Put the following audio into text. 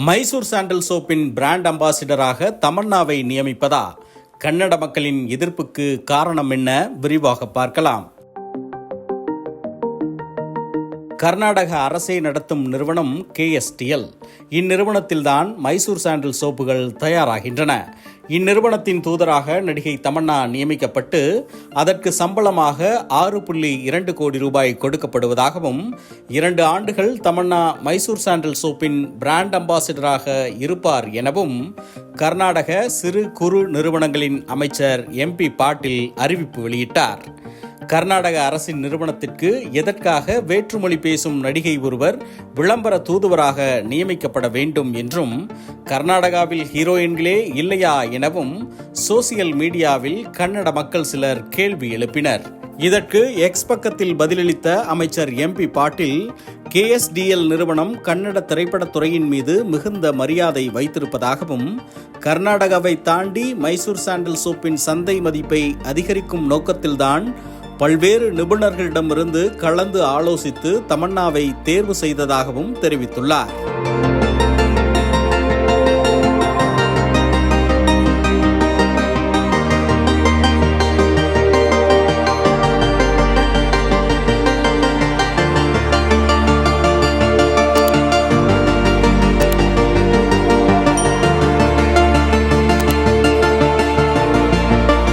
Mysore sandal சோப்பின் brand அம்பாசிடராக தமன்னாவை நியமிப்பதா? கன்னட மக்களின் எதிர்ப்புக்கு காரணம் என்ன? விரிவாக பார்க்கலாம். கர்நாடக அரசை நடத்தும் நிறுவனம் கேஎஸ்டிஎல். இந்நிறுவனத்தில்தான் மைசூர் சாண்டில் சோப்புகள் தயாராகின்றன. இந்நிறுவனத்தின் தூதராக நடிகை தமன்னா நியமிக்கப்பட்டு அதற்கு சம்பளமாக ஆறு புள்ளி இரண்டு கோடி ரூபாய் கொடுக்கப்படுவதாகவும் இரண்டு ஆண்டுகள் தமன்னா மைசூர் சாண்டல் சோப்பின் பிராண்ட் அம்பாசிடராக இருப்பார் எனவும் கர்நாடக சிறு குறு நிறுவனங்களின் அமைச்சர் எம்பி பாட்டில் அறிவிப்பு வெளியிட்டார். கர்நாடக அரசின் நிறுவனத்திற்கு எதற்காக வேற்றுமொழி பேசும் நடிகை ஒருவர் விளம்பர தூதுவராக நியமிக்கப்பட வேண்டும் என்றும் கர்நாடகாவில் ஹீரோயின்களே இல்லையா எனவும் சோசியல் மீடியாவில் கன்னட மக்கள் சிலர் கேள்வி எழுப்பினர். இதற்கு எக்ஸ் பக்கத்தில் பதிலளித்த அமைச்சர் எம்பி பாட்டில் கேஎஸ்டிஎல் நிறுவனம் கன்னட திரைப்படத்துறையின் மீது மிகுந்த மரியாதை வைத்திருப்பதாகவும் கர்நாடகாவை தாண்டி மைசூர் சாண்டல் சோப்பின் சந்தை மதிப்பை அதிகரிக்கும் நோக்கத்தில்தான் பல்வேறு நிபுணர்களிடமிருந்து கலந்து ஆலோசித்து தமன்னாவை தேர்வு செய்ததாகவும் தெரிவித்துள்ளார்.